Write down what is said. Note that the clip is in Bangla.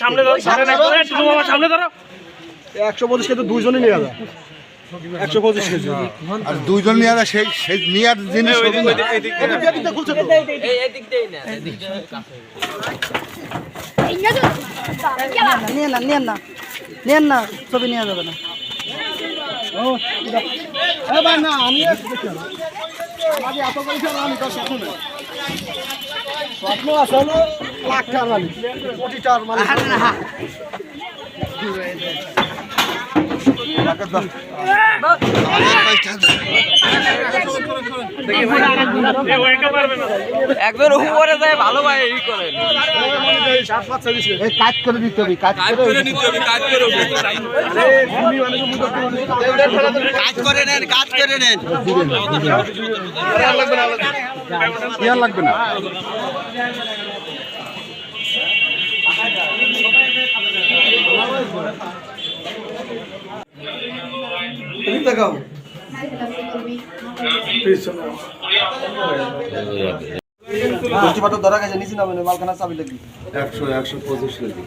সামনে ধরো সামনে একশো পঁচিশ কেজি দুইজনই নিয়ে যায় একশো পঁচিশ কেজি। আর দুইজন নিয়ে সেই সেই নিয়ার জিনিস। নিয়ে না নিয়ে না। নিয়ে না ছবি নেওয়া যাবে না। আমি এত পয়সা তার স্বপ্ন স্বপ্ন লাখ টাকার মালিক। কোটি টাকার মালিক। একজন উপরে যায় ভালো ভাই করেন। ছাব্বিশ কেজি কাজ করে দিতে হবে কাজ করে কাজ করে নেন কাজ করে নেন। লাগবে না। ধরা গেছে নিচে নামে মালখানা চাবি লাগবে একশো একশো পঁচিশ কেজি।